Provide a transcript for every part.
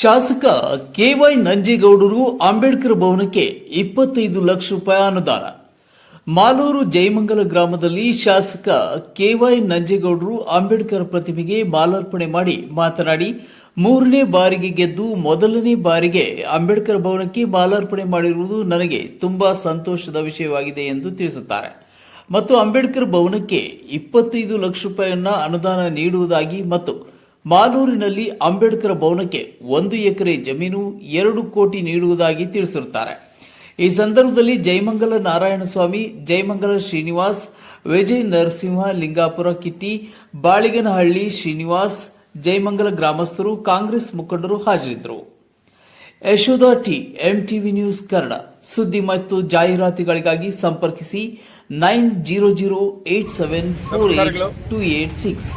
ಶಾಸಕ ಕೆವೈ ನಂಜೇಗೌಡರು ಅಂಬೇಡ್ಕರ್ ಭವನಕ್ಕೆ ಇಪ್ಪತ್ತೈದು ಲಕ್ಷ ರೂಪಾಯಿ ಅನುದಾನ. ಮಾಲೂರು ಜಯಮಂಗಲ ಗ್ರಾಮದಲ್ಲಿ ಶಾಸಕ ಕೆವೈ ನಂಜೇಗೌಡರು ಅಂಬೇಡ್ಕರ್ ಪ್ರತಿಮೆಗೆ ಮಾಲಾರ್ಪಣೆ ಮಾಡಿ ಮಾತನಾಡಿ, ಮೂರನೇ ಬಾರಿಗೆ ಗೆದ್ದು ಮೊದಲನೇ ಬಾರಿಗೆ ಅಂಬೇಡ್ಕರ್ ಭವನಕ್ಕೆ ಮಾಲಾರ್ಪಣೆ ಮಾಡಿರುವುದು ನನಗೆ ತುಂಬಾ ಸಂತೋಷದ ವಿಷಯವಾಗಿದೆ ಎಂದು ತಿಳಿಸುತ್ತಾರೆ. ಮತ್ತು ಅಂಬೇಡ್ಕರ್ ಭವನಕ್ಕೆ ಇಪ್ಪತ್ತೈದು ಲಕ್ಷ ರೂಪಾಯಿಯನ್ನ ಅನುದಾನ ನೀಡುವುದಾಗಿ ಮತ್ತು ಮಾಲೂರಿನಲ್ಲಿ ಅಂಬೇಡ್ಕರ್ ಭವನಕ್ಕೆ ಒಂದು ಎಕರೆ ಜಮೀನು ಎರಡು ಕೋಟಿ ನೀಡುವುದಾಗಿ ತಿಳಿಸಿರುತ್ತಾರೆ. ಈ ಸಂದರ್ಭದಲ್ಲಿ ಜಯಮಂಗಲ ನಾರಾಯಣಸ್ವಾಮಿ, ಜಯಮಂಗಲ ಶ್ರೀನಿವಾಸ್, ವಿಜಯ್ ನರಸಿಂಹ ಲಿಂಗಾಪುರ ಕಿಟ್ಟಿ, ಬಾಳಿಗನಹಳ್ಳಿ ಶ್ರೀನಿವಾಸ್, ಜಯಮಂಗಲ ಗ್ರಾಮಸ್ಥರು, ಕಾಂಗ್ರೆಸ್ ಮುಖಂಡರು ಹಾಜರಿದ್ದರು. Yashoda T MTV news Kannada ಸುದ್ದಿ ಮತ್ತು ಜಾಹೀರಾತುಗಳಿಗಾಗಿ ಸಂಪರ್ಕಿಸಿ nine zero zero eight seven four eight two eight six.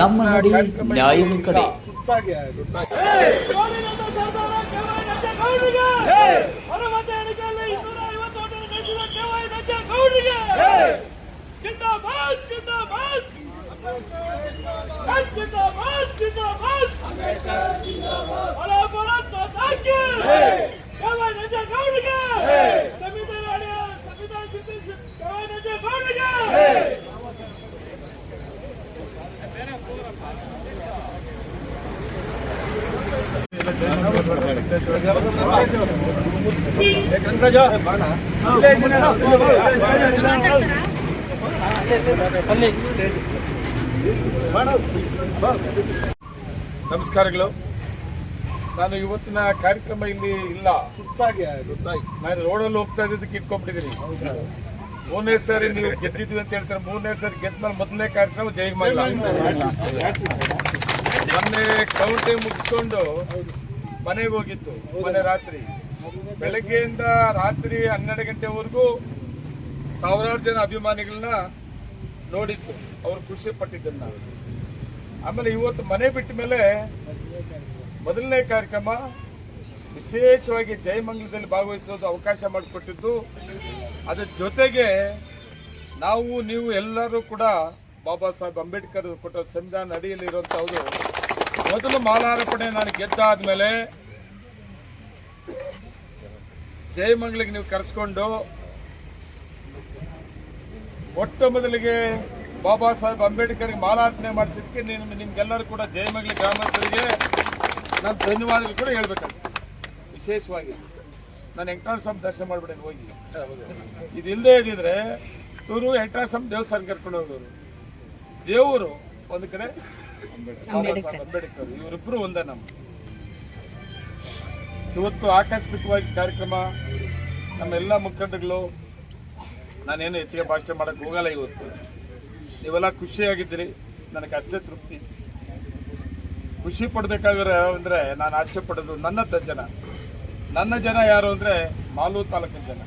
ನಮ್ಮ ನಾಡಿ ನ್ಯಾಯದ ಕಡೆ. ಗೋವಿಂದ ನಮಸ್ಕಾರಗಳು. ನಾನು ಇವತ್ತಿನ ಕಾರ್ಯಕ್ರಮ ಇಲ್ಲಿ ಇಲ್ಲ. ನಾನು ರೋಡಲ್ಲಿ ಹೋಗ್ತಾ ಇದ್ದಕ್ಕೆ ಇಟ್ಕೊಂಡ್ಬಿಟ್ಟಿದ್ದೀನಿ. ಮೂರನೇ ಸಾರಿ ನೀವು ಗೆದ್ದಿದ್ವಿ ಅಂತ ಹೇಳ್ತಾರೆ. ಮೂರನೇ ಸಾರಿ ಗೆದ್ಮೇಲೆ ಮೊದಲನೇ ಕಾರ್ಯಕ್ರಮ ಜಯಮಲ್ಲ ಮೊನ್ನೆ ಕೌಂಟಿ ಮುಗಿಸ್ಕೊಂಡು ಮನೆಗೆ ಹೋಗಿತ್ತು ಮನೆ ರಾತ್ರಿ. ಬೆಳಗ್ಗೆಯಿಂದ ರಾತ್ರಿ ಹನ್ನೆರಡು ಗಂಟೆವರೆಗೂ ಸಾವಿರಾರು ಜನ ಅಭಿಮಾನಿಗಳನ್ನ ನೋಡಿತ್ತು ಅವ್ರು ಖುಷಿ ಪಟ್ಟಿದ್ದನ್ನ. ಆಮೇಲೆ ಇವತ್ತು ಮನೆ ಬಿಟ್ಟ ಮೇಲೆ ಮೊದಲನೇ ಕಾರ್ಯಕ್ರಮ ವಿಶೇಷವಾಗಿ ಜಯಮಂಗಲದಲ್ಲಿ ಭಾಗವಹಿಸೋದು ಅವಕಾಶ ಮಾಡಿಕೊಟ್ಟಿದ್ದು ಅದರ ಜೊತೆಗೆ ನಾವು ನೀವು ಎಲ್ಲರೂ ಕೂಡ ಬಾಬಾ ಸಾಹೇಬ್ ಅಂಬೇಡ್ಕರ್ ಕೊಟ್ಟ ಸಂವಿಧಾನ ಅಡಿಯಲ್ಲಿ ಇರುವಂತಹದ್ದು ಮೊದಲು ಮಾಲಾರ್ಪಣೆ ನಾನು ಗೆದ್ದಾದ್ಮೇಲೆ ಜಯಮಂಗ್ಲಿಗೆ ನೀವು ಕರೆಸ್ಕೊಂಡು ಮೊಟ್ಟ ಮೊದಲಿಗೆ ಬಾಬಾ ಸಾಹೇಬ್ ಅಂಬೇಡ್ಕರ್ಗೆ ಮಾಲಾರ್ಪಣೆ ಮಾಡಿಸಿದ್ದಕ್ಕೆ ನೀನು ನಿಮ್ಗೆಲ್ಲರೂ ಕೂಡ ಜಯಮಂಗ್ಲಿ ಗ್ರಾಮಸ್ಥರಿಗೆ ನಾನು ಧನ್ಯವಾದಗಳು ಕೂಡ ಹೇಳ್ಬೇಕಾಗ್ತದೆ. ವಿಶೇಷವಾಗಿ ನಾನು ವೆಂಕಟೇಶ್ವರ ಸ್ವಾಮಿ ದರ್ಶನ ಮಾಡ್ಬಿಟ್ಟೆ ಹೋಗಿ. ಇದಿಲ್ಲದೆ ಇದ್ದಿದ್ರೆ ಇವರು ವೆಂಕಟೇಶ್ವರ ಸ್ವಾಮಿ ದೇವಸ್ಥಾನ ಕರ್ಕೊಂಡು ಹೋಗೋರು ದೇವರು ಒಂದು ಕಡೆ ಸಾಹೇಬ್ ಅಂಬೇಡ್ಕರ್ ಇವರಿಬ್ರು ಒಂದೇ ನಮ್ಮ. ಇವತ್ತು ಆಕಸ್ಮಿಕವಾಗಿ ಕಾರ್ಯಕ್ರಮ ನಮ್ಮೆಲ್ಲ ಮುಖಂಡಗಳು ನಾನೇನು ಹೆಚ್ಚಿಗೆ ಭಾಷಣ ಮಾಡಕ್ಕೆ ಹೋಗಲ್ಲ ಇವತ್ತು. ನೀವೆಲ್ಲ ಖುಷಿಯಾಗಿದ್ದೀರಿ ನನಗೆ ಅಷ್ಟೇ ತೃಪ್ತಿ. ಖುಷಿ ಪಡಬೇಕಾಗಿರೋ ಅಂದರೆ ನಾನು ಆಸೆ ಪಡೋದು ನನ್ನ ಜನ. ನನ್ನ ಜನ ಯಾರು ಅಂದರೆ ಮಾಲೂರು ತಾಲೂಕಿನ ಜನ.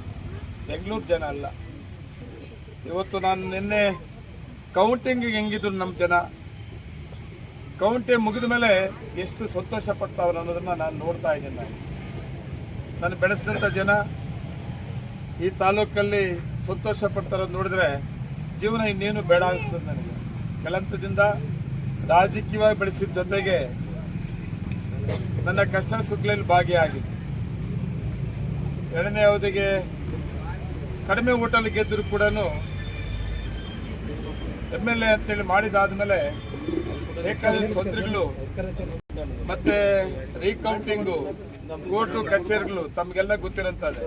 ಬೆಂಗಳೂರು ಜನ ಅಲ್ಲ. ಇವತ್ತು ನಾನು ನಿನ್ನೆ ಕೌಂಟಿಂಗ್ ಹೆಂಗಿದ್ರು ನಮ್ಮ ಜನ. ಕೌಂಟಿಂಗ್ ಮುಗಿದ ಮೇಲೆ ಎಷ್ಟು ಸಂತೋಷ ಪಡ್ತಾವ್ರು ಅನ್ನೋದನ್ನ ನಾನು ನೋಡ್ತಾ ಇದ್ದೀನಿ ನಾನು. ನಾನು ಬೆಳೆಸಿದಂಥ ಜನ, ಈ ತಾಲೂಕಲ್ಲಿ ಸಂತೋಷ ಪಡ್ತಾರೋದು ನೋಡಿದ್ರೆ ಜೀವನ ಇನ್ನೇನು ಬೇಡ ಅನಿಸ್ತದೆ ನನಗೆ. ಕಲಂತದಿಂದ ರಾಜಕೀಯವಾಗಿ ಬೆಳೆಸಿದ ಜೊತೆಗೆ ನನ್ನ ಕಷ್ಟ ಸುಗ್ಲಲ್ಲಿ ಭಾಗಿಯಾಗಿದೆ. ಎರಡನೇ ಅವಧಿಗೆ ಕಡಿಮೆ ಓಟಲ್ಲಿ ಗೆದ್ದರೂ ಕೂಡ ಎಂ ಎಲ್ ಎ ಅಂತೇಳಿ ಮಾಡಿದಾದ್ಮೇಲೆ ತೊಂದರೆಗಳು ಮತ್ತೆ ರೀಕೌಂಟಿಂಗು ಕೋರ್ಟು ಕಚೇರಿಗಳು ತಮಗೆಲ್ಲ ಗೊತ್ತಿರಂತದೆ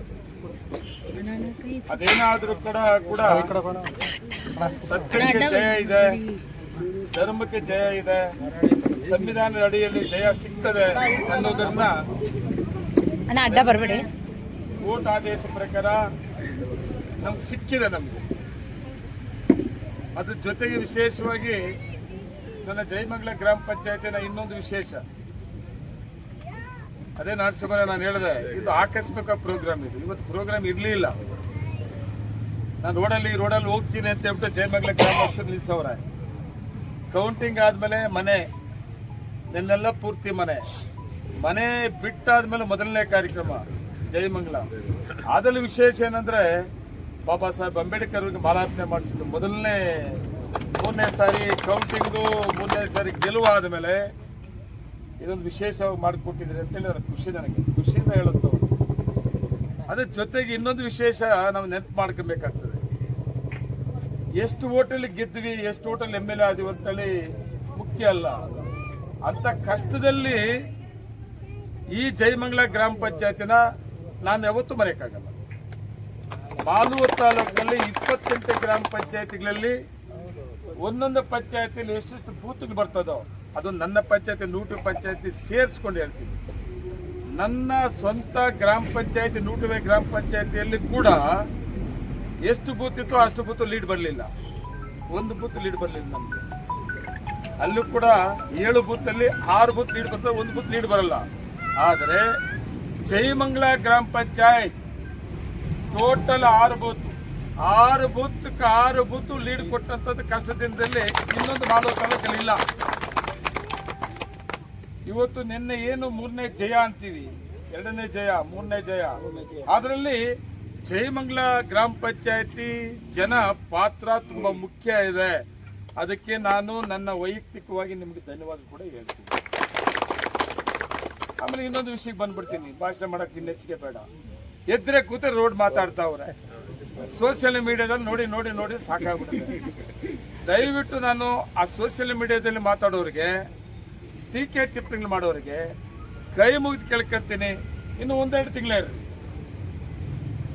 ಅದೇನಾದ್ರೂ ಕೂಡ ಕೂಡ ಸತ್ಯಕ್ಕೆ ಜಯ ಇದೆ ಧರ್ಮಕ್ಕೆ ಜಯ ಇದೆ ಸಂವಿಧಾನದ ಅಡಿಯಲ್ಲಿ ಜಯ ಸಿಗ್ತದೆ ಅನ್ನೋದನ್ನ ಅಡ್ಡ ಬರಬೇಡಿ. ಕೋರ್ಟ್ ಆದೇಶ ಪ್ರಕಾರ ನಮ್ಗೆ ಸಿಕ್ಕಿದೆ ನಮ್ಗೆ. ಅದ್ರ ಜೊತೆಗೆ ವಿಶೇಷವಾಗಿ ನನ್ನ ಜಯಮಂಗಲ ಗ್ರಾಮ ಪಂಚಾಯತಿನ ಇನ್ನೊಂದು ವಿಶೇಷ. ಅದೇ ನಾಡಸಭೆ ನಾನು ಹೇಳಿದೆ, ಇದು ಆಕಸ್ಮಿಕ ಪ್ರೋಗ್ರಾಮ್ ಇದು. ಇವತ್ತು ಪ್ರೋಗ್ರಾಮ್ ಇರಲಿಲ್ಲ. ನಾನು ರೋಡಲ್ಲಿ ರೋಡಲ್ಲಿ ಹೋಗ್ತೀನಿ ಅಂತ ಹೇಳ್ಬಿಟ್ಟು ಜಯಮಂಗಲ ಗ್ರಾಮಸ್ಥರು ನಿಲ್ಸವ್ರೆ. ಕೌಂಟಿಂಗ್ ಆದ್ಮೇಲೆ ಮನೆ, ನನ್ನೆಲ್ಲ ಪೂರ್ತಿ ಮನೆ. ಮನೆ ಬಿಟ್ಟಾದ್ಮೇಲೆ ಮೊದಲನೇ ಕಾರ್ಯಕ್ರಮ ಜಯಮಂಗಲ ಅದರಲ್ಲಿ ವಿಶೇಷ ಏನಂದ್ರೆ, ಬಾಬಾ ಸಾಹೇಬ್ ಅಂಬೇಡ್ಕರ್ ಅವರಿಗೆ ಮಾಲಾರ್ಪಣೆ ಮಾಡಿಸಿದ್ದು ಮೊದಲನೇ ಮೂರನೇ ಸಾರಿ ಕೌಂಟಿಂಗು ಮೂರನೇ ಸಾರಿ ಗೆಲುವಾದ ಮೇಲೆ ಇದೊಂದು ವಿಶೇಷವಾಗಿ ಮಾಡಿಕೊಟ್ಟಿದ್ದೀರಿ ಅಂತೇಳಿ ನನಗೆ ಖುಷಿ ನನಗೆ. ಖುಷಿಯಿಂದ ಹೇಳುತ್ತ. ಅದ್ರ ಜೊತೆಗೆ ಇನ್ನೊಂದು ವಿಶೇಷ ನಾವು ನೆನಪು ಮಾಡ್ಕೊಬೇಕಾಗ್ತದೆ. ಎಷ್ಟು ಓಟಲ್ಲಿ ಗೆದ್ವಿ, ಎಷ್ಟು ಓಟಲ್ ಎಂ ಎಲ್ ಎ ಆದಿವಿ ಅಂತೇಳಿ ಮುಖ್ಯ ಅಲ್ಲ. ಅಂತ ಕಷ್ಟದಲ್ಲಿ ಈ ಜಯಮಂಗಲ ಗ್ರಾಮ ಪಂಚಾಯತಿನ ನಾನು ಯಾವತ್ತೂ ಮರೆಯೋಕ್ಕಾಗಲ್ಲ. ಮಾಲೂರು ತಾಲೂಕಿನಲ್ಲಿ ಇಪ್ಪತ್ತೆಂಟು ಗ್ರಾಮ ಪಂಚಾಯತಿಗಳಲ್ಲಿ ಒಂದೊಂದು ಪಂಚಾಯತಿಯಲ್ಲಿ ಎಷ್ಟೆಷ್ಟು ಬೂತ್ಗಳು ಬರ್ತದೋ ಅದು ನನ್ನ ಪಂಚಾಯತಿ, ನೂಟು ಪಂಚಾಯತಿ ಸೇರಿಸ್ಕೊಂಡು ಹೇಳ್ತೀನಿ. ನನ್ನ ಸ್ವಂತ ಗ್ರಾಮ ಪಂಚಾಯತಿ, ನೂಟುವೆ ಗ್ರಾಮ ಪಂಚಾಯತಿಯಲ್ಲಿ ಕೂಡ ಎಷ್ಟು ಬೂತ್ ಇತ್ತು ಅಷ್ಟು ಬೂತ್ ಲೀಡ್ ಬರಲಿಲ್ಲ. ಒಂದು ಬೂತ್ ಲೀಡ್ ಬರಲಿಲ್ಲ ನಮಗೆ. ಅಲ್ಲೂ ಕೂಡ ಏಳು ಬೂತಲ್ಲಿ ಆರು ಬೂತ್ ಲೀಡ್ ಬರ್ತದೆ, ಒಂದು ಬೂತ್ ಲೀಡ್ ಬರಲ್ಲ. ಆದರೆ ಜಯಮಂಗಲ ಗ್ರಾಮ ಪಂಚಾಯತ್ ಟೋಟಲ್ ಆರು ಬೂತ್. ಆರು ಬೂತ್ ಆರು ಬೂತ್ ಲೀಡ್ ಕೊಟ್ಟಂತದ್ದು ಕಷ್ಟದಿಂದಲೇ ಇನ್ನೊಂದು ಮಾಡೋ ತಾಲೂಕಲ್ಲಿ ಇವತ್ತು ನಿನ್ನೆ ಏನು ಮೂರನೇ ಜಯ ಅಂತೀವಿ? ಎರಡನೇ ಜಯ, ಮೂರನೇ ಜಯ. ಅದರಲ್ಲಿ ಜಯಮಂಗಲ ಗ್ರಾಮ ಪಂಚಾಯತಿ ಜನ ಪಾತ್ರ ತುಂಬಾ ಮುಖ್ಯ ಇದೆ. ಅದಕ್ಕೆ ನಾನು ನನ್ನ ವೈಯಕ್ತಿಕವಾಗಿ ನಿಮಗೆ ಧನ್ಯವಾದ ಕೂಡ ಹೇಳ್ತೀನಿ. ಆಮೇಲೆ ಇನ್ನೊಂದು ವಿಷಯಕ್ಕೆ ಬಂದ್ಬಿಡ್ತೀನಿ. ಭಾಷಣ ಮಾಡಕ್ ಇನ್ನೆಚ್ಚಿಗೆ ಬೇಡ. ಎದ್ರೆ ಕೂತ ರೋಡ್ ಮಾತಾಡ್ತಾವ್ರೆ. ಸೋಷಿಯಲ್ ಮೀಡಿಯಾದಲ್ಲಿ ನೋಡಿ ನೋಡಿ ನೋಡಿ ಸಾಕಾಗ್ಬಿಟ್ಟಿದೆ ದಯವಿಟ್ಟು ನಾನು ಆ ಸೋಷಿಯಲ್ ಮೀಡಿಯಾದಲ್ಲಿ ಮಾತಾಡೋರಿಗೆ, ಟೀಕೆ ಟಿಪ್ಪಣಿ ಮಾಡೋರಿಗೆ ಕೈ ಮುಗಿದು ಕೇಳ್ಕೊತೀನಿ ಇನ್ನು ಒಂದೆರಡು ತಿಂಗಳೇ ಇರಲಿ.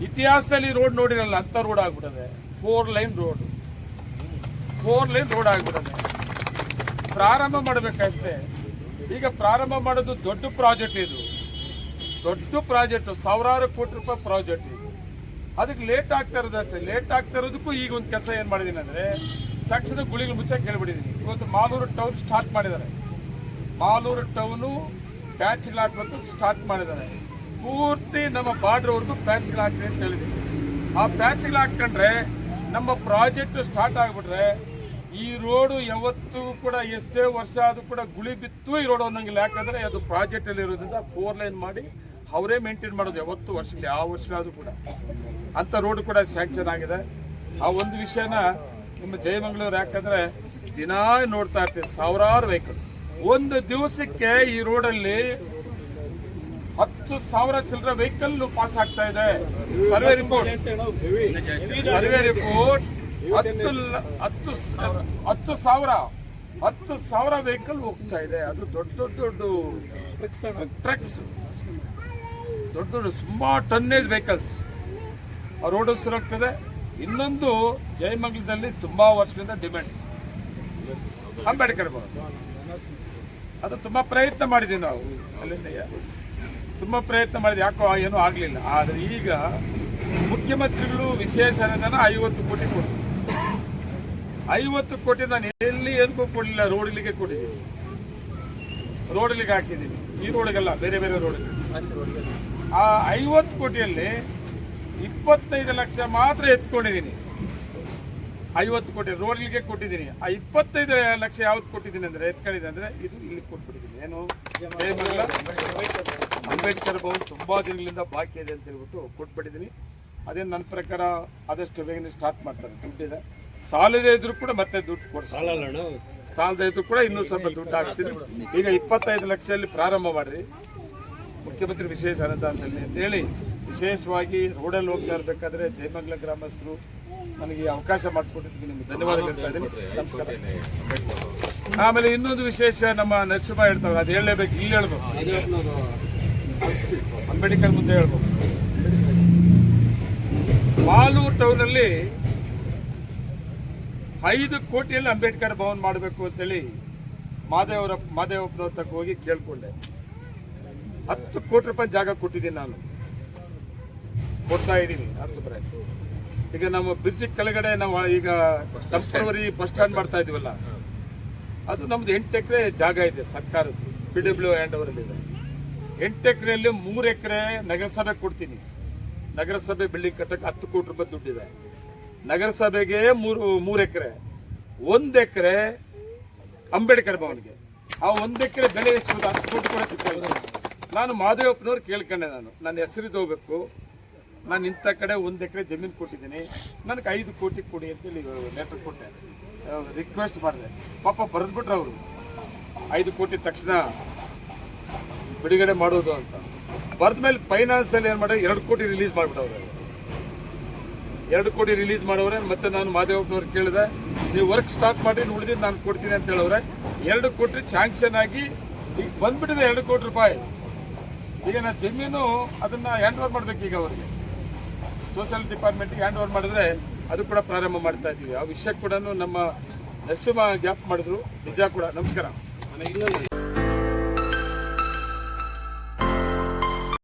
ಇತಿಹಾಸದಲ್ಲಿ ರೋಡ್ ನೋಡಿರಲ್ಲ, ಅಂತ road ಆಗ್ಬಿಡದೆ four lane road four lane road ಆಗ್ಬಿಡದೆ ಪ್ರಾರಂಭ ಮಾಡಬೇಕಷ್ಟೇ. ಈಗ ಪ್ರಾರಂಭ ಮಾಡೋದು ದೊಡ್ಡ ಪ್ರಾಜೆಕ್ಟ್ ಇದು. ದೊಡ್ಡ ಪ್ರಾಜೆಕ್ಟ್, ಸಾವಿರಾರು ಕೋಟಿ ರೂಪಾಯಿ ಪ್ರಾಜೆಕ್ಟ್ ಅದಕ್ಕೆ ಲೇಟ್ ಆಗ್ತಾ ಇರೋದು ಅಷ್ಟೇ. ಲೇಟ್ ಆಗ್ತಾ ಇರೋದಕ್ಕೂ ಈಗ ಒಂದು ಕೆಲಸ ಏನು ಮಾಡಿದ್ದೀನಿ ಅಂದರೆ, ತಕ್ಷಣ ಗುಳಿಗಳು ಮುಚ್ಚಕ್ಕೆ ಕೇಳ್ಬಿಟ್ಟಿದ್ದೀನಿ ಇವತ್ತು ಮಾಲೂರು ಟೌನ್ ಸ್ಟಾರ್ಟ್ ಮಾಡಿದ್ದಾರೆ. ಮಾಲೂರು ಟೌನು ಪ್ಯಾಚ್ಗಳು ಹಾಕ್ಬೇಕು ಸ್ಟಾರ್ಟ್ ಮಾಡಿದ್ದಾರೆ. ಪೂರ್ತಿ ನಮ್ಮ ಬಾರ್ಡ್ರವರೆಗೂ ಪ್ಯಾಚ್ಗಳು ಹಾಕ್ರಿ ಅಂತ ಹೇಳಿದ್ದೀನಿ ಆ ಪ್ಯಾಚ್ಗಳು ಹಾಕ್ಕೊಂಡ್ರೆ ನಮ್ಮ ಪ್ರಾಜೆಕ್ಟ್ ಸ್ಟಾರ್ಟ್ ಆಗಿಬಿಟ್ರೆ ಈ ರೋಡು ಯಾವತ್ತೂ ಕೂಡ ಎಷ್ಟೇ ವರ್ಷ ಆದ್ರೂ ಕೂಡ ಗುಳಿ ಬಿತ್ತು ಈ ರೋಡ್ ಅನ್ನಂಗಿಲ್ಲ. ಯಾಕಂದ್ರೆ ಅದು ಪ್ರಾಜೆಕ್ಟ್ ಅಲ್ಲಿ ಇರೋದ್ರಿಂದ ಫೋರ್ ಲೈನ್ ಮಾಡಿ ಅವರೇ ಮೇಂಟೈನ್ ಮಾಡೋದು ಯಾವತ್ತು ವರ್ಷಕ್ಕೆ ಯಾವ ವರ್ಷಗಳಾದ್ರೂ ಕೂಡ. ಅಂತ ರೋಡ್ ಕೂಡ ಸ್ಯಾಂಕ್ಷನ್ ಆಗಿದೆ. ಆ ಒಂದು ವಿಷಯನ ನಿಮ್ಮ ಜಯಮಂಗಳೂರು ಯಾಕಂದ್ರೆ ದಿನಾ ನೋಡ್ತಾ ಇರ್ತೀವಿ ಸಾವಿರಾರು ವೆಹಿಕಲ್ ಒಂದು ದಿವಸಕ್ಕೆ ಈ ರೋಡಲ್ಲಿ ಹತ್ತು ಸಾವಿರ ಚಿಲ್ಲರೆ ವೆಹಿಕಲ್ ಪಾಸ್ ಆಗ್ತಾ ಇದೆ. ಸರ್ವೆ ರಿಪೋರ್ಟ್ ಸರ್ವೆ ರಿಪೋರ್ಟ್ ಹತ್ತು ಹತ್ತು ಹತ್ತು ಸಾವಿರ ಹತ್ತು ಸಾವಿರ ವೆಹಿಕಲ್ ಹೋಗ್ತಾ ಇದೆ. ಅದು ದೊಡ್ಡ ದೊಡ್ಡ ದೊಡ್ಡ ಟ್ರಕ್ಸ್ ದೊಡ್ಡ ದೊಡ್ಡ ಸುಮಾರು ಟನ್ನೇಜ್ ವೆಹಿಕಲ್ಸ್ ಆ ರೋಡ್ ಸುರಗ್ತದೆ ಇನ್ನೊಂದು ಜಯಮಂಗಲದಲ್ಲಿ ತುಂಬಾ ವರ್ಷದಿಂದ ಡಿಮ್ಯಾಂಡ್ ಅಂಬೇಡ್ಕರ್ ಅದು ತುಂಬಾ ಪ್ರಯತ್ನ ಮಾಡಿದ್ವಿ ನಾವು. ಅಲ್ಲಿಂದ ತುಂಬಾ ಪ್ರಯತ್ನ ಮಾಡಿದ್ವಿ. ಯಾಕೋ ಏನೂ ಆಗಲಿಲ್ಲ. ಆದರೆ ಈಗ ಮುಖ್ಯಮಂತ್ರಿಗಳು ವಿಶೇಷ ಅನುದಾನ ಐವತ್ತು ಕೋಟಿ ಕೊಡ್ತಾರೆ ಐವತ್ತು ಕೋಟಿ ನಾನು ಎಲ್ಲಿ ಏನಕ್ಕೂ ಕೊಡಲಿಲ್ಲ. ರೋಡ್ಲಿಗೆ ಕೊಟ್ಟಿದ್ದೀನಿ. ರೋಡ್ಲಿಗೆ ಹಾಕಿದ್ದೀನಿ. ಈ ರೋಡ್ಗೆಲ್ಲ ಬೇರೆ ಬೇರೆ ರೋಡ್ಗೆ ಆ ಐವತ್ತು ಕೋಟಿಯಲ್ಲಿ ಇಪ್ಪತ್ತೈದು ಲಕ್ಷ ಮಾತ್ರ ಎತ್ಕೊಂಡಿದ್ದೀನಿ. ಐವತ್ತು ಕೋಟಿ ರೋಡ್ಲಿಗೆ ಕೊಟ್ಟಿದ್ದೀನಿ. ಆ ಇಪ್ಪತ್ತೈದು ಲಕ್ಷ ಯಾವ್ದು ಕೊಟ್ಟಿದ್ದೀನಿ ಅಂದ್ರೆ ಎತ್ಕೊಂಡಿದ್ದೀನಿ ಅಂದ್ರೆ ಇದು ಇಲ್ಲಿ ಕೊಟ್ಬಿಟ್ಟಿದ್ದೀನಿ. ಏನು? ಅಂಬೇಡ್ಕರ್ ಭವನ್ ತುಂಬಾ ದಿನಗಳಿಂದ ಬಾಕಿ ಇದೆ ಅಂತ ಹೇಳ್ಬಿಟ್ಟು ಕೊಟ್ಬಿಟ್ಟಿದ್ದೀನಿ. ಅದೇ ನನ್ನ ಪ್ರಕಾರ ಆದಷ್ಟು ಬೇಗನೆ ಸ್ಟಾರ್ಟ್ ಮಾಡ್ತಾರೆ. ದುಡ್ಡಿದೆ ಸಾಲದೇ ಇದ್ರು ಕೂಡ ಮತ್ತೆ ದುಡ್ಡು ಕೊಡ್ತಾರೆ. ಸಾಲದೇ ಇದ್ರು ಕೂಡ ಇನ್ನೂ ಸ್ವಲ್ಪ ದುಡ್ಡು ಹಾಕ್ತೀನಿ ಈಗ ಇಪ್ಪತ್ತೈದು ಲಕ್ಷದಲ್ಲಿ ಪ್ರಾರಂಭ ಮಾಡ್ರಿ. ಮುಖ್ಯಮಂತ್ರಿ ವಿಶೇಷ ಅನುದಾನದಲ್ಲಿ ಅಂತ ಹೇಳಿ ವಿಶೇಷವಾಗಿ ರೋಡಲ್ಲಿ ಹೋಗ್ತಾ ಇರಬೇಕಾದ್ರೆ ಜಯಮಂಗಲ ಗ್ರಾಮಸ್ಥರು ನನಗೆ ಅವಕಾಶ ಮಾಡಿಕೊಟ್ಟಿದ್ದಕ್ಕೆ ನಿಮ್ಗೆ ಧನ್ಯವಾದ ಹೇಳ್ತಾ ಇದ್ದೀನಿ. ನಮಸ್ಕಾರ. ಆಮೇಲೆ ಇನ್ನೊಂದು ವಿಶೇಷ ನಮ್ಮ ನರಸಿಂಹ ಹೇಳ್ತಾವೆ ಅದು ಹೇಳಲೇಬೇಕು ಇಲ್ಲಿ ಹೇಳ್ಬೇಕು. ಅಂಬೇಡ್ಕರ್ ಮುಂದೆ ಹೇಳ್ಬೇಕು ಮಾಲೂರು ಟೌನಲ್ಲಿ ಐದು ಕೋಟಿಯಲ್ಲಿ ಅಂಬೇಡ್ಕರ್ ಭವನ್ ಮಾಡಬೇಕು ಅಂತೇಳಿ ಮಾದೇವರ ಮಾದೇವಪ್ಪನವ್ರ ತಕ್ಕ ಹೋಗಿ ಕೇಳ್ಕೊಂಡೆ. ಹತ್ತು ಕೋಟಿ ರೂಪಾಯಿ ಜಾಗ ಕೊಟ್ಟಿದ್ದೀನಿ ನಾನು. ಕೊಡ್ತಾ ಇದ್ದೀನಿ, ಅರಸಪುರ. ಈಗ ನಮ್ಮ ಬ್ರಿಡ್ಜ್ ಕೆಳಗಡೆ ನಾವು ಈಗ ಕಸ್ಟಮರಿ ಬಸ್ ಸ್ಟ್ಯಾಂಡ್ ಮಾಡ್ತಾ ಇದೀವಲ್ಲ, ಅದು ನಮ್ದು ಎಂಟು ಎಕರೆ ಜಾಗ ಇದೆ ಸರ್ಕಾರದ್ದು ಪಿ ಡಬ್ಲ್ಯೂ ಹ್ಯಾಂಡ್ ಓವರ್ ಇದೆ ಎಂಟು ಎಕರೆಯಲ್ಲಿ ಮೂರು ಎಕರೆ ನಗರಸಭೆ ಕೊಡ್ತೀನಿ. ನಗರಸಭೆ ಬಿಲ್ಡಿಂಗ್ ಕಟ್ಟಕ್ಕೆ ಹತ್ತು ಕೋಟಿ ರೂಪಾಯಿ ದುಡ್ಡಿದೆ. ನಗರಸಭೆಗೆ ಮೂರು ಮೂರು ಎಕರೆ. ಒಂದು ಎಕರೆ ಅಂಬೇಡ್ಕರ್ ಭವನ್ಗೆ. ಆ ಒಂದು ಎಕರೆ ಬೆಲೆ ಎಷ್ಟು? ಹತ್ತು ಕೋಟಿ ಕೂಡ ಸಿಗ್ತಾ ನಾನು ಮಾದೇವಪ್ಪನವ್ರು ಕೇಳ್ಕೊಂಡೆ ನಾನು. ನನ್ನ ಹೆಸರಿದ್ದು ಹೋಗ್ಬೇಕು. ನಾನು ಇಂಥ ಕಡೆ ಒಂದು ಎಕರೆ ಜಮೀನು ಕೊಟ್ಟಿದ್ದೀನಿ. ನನಗೆ ಐದು ಕೋಟಿ ಕೊಡಿ ಅಂತೇಳಿ ಲೆಟರ್ ಕೊಟ್ಟೆ. ರಿಕ್ವೆಸ್ಟ್ ಮಾಡಿದೆ. ಪಾಪ ಬರೆದ್ಬಿಟ್ರೆ ಅವರು. ಐದು ಕೋಟಿ ತಕ್ಷಣ ಬಿಡುಗಡೆ ಮಾಡೋದು ಅಂತ. ಬರೆದ ಮೇಲೆ ಫೈನಾನ್ಸ್ ಏನು ಮಾಡಿ ಎರಡು ಕೋಟಿ ರಿಲೀಸ್ ಮಾಡಿಬಿಟ್ಟವ್ರೆ. ಎರಡು ಕೋಟಿ ರಿಲೀಸ್ ಮಾಡೋರೆ. ಮತ್ತೆ ನಾನು ಮಾದೇವಪ್ಪನವ್ರು ಕೇಳಿದೆ, ನೀವು ವರ್ಕ್ ಸ್ಟಾರ್ಟ್ ಮಾಡಿ ಉಳಿದಿದ್ದು ನಾನು ಕೊಡ್ತೀನಿ ಅಂತ ಹೇಳವ್ರೆ. ಎರಡು ಕೋಟಿ ಸ್ಯಾಂಕ್ಷನ್ ಆಗಿ ಈಗ ಬಂದ್ಬಿಟ್ಟಿದೆ ಎರಡು ಕೋಟಿ ರೂಪಾಯಿ. ಈಗ ನಾವು ಜಮೀನು ಅದನ್ನ ಹ್ಯಾಂಡ್ ಓವರ್ ಮಾಡ್ಬೇಕು ಈಗ ಅವರಿಗೆ. ಸೋಷಿಯಲ್ ಡಿಪಾರ್ಟ್ಮೆಂಟ್ಗೆ ಹ್ಯಾಂಡ್ ಓವರ್ ಮಾಡಿದ್ರೆ ಅದು ಕೂಡ ಪ್ರಾರಂಭ ಮಾಡ್ತಾ ಇದ್ದೀವಿ. ಆ ವಿಷಯ ಕೂಡ ನಮ್ಮ ನರಸಿಂಹ ಗ್ಯಾಪ್ ಮಾಡಿದ್ರು. ನಿಜ ಕೂಡ. ನಮಸ್ಕಾರ.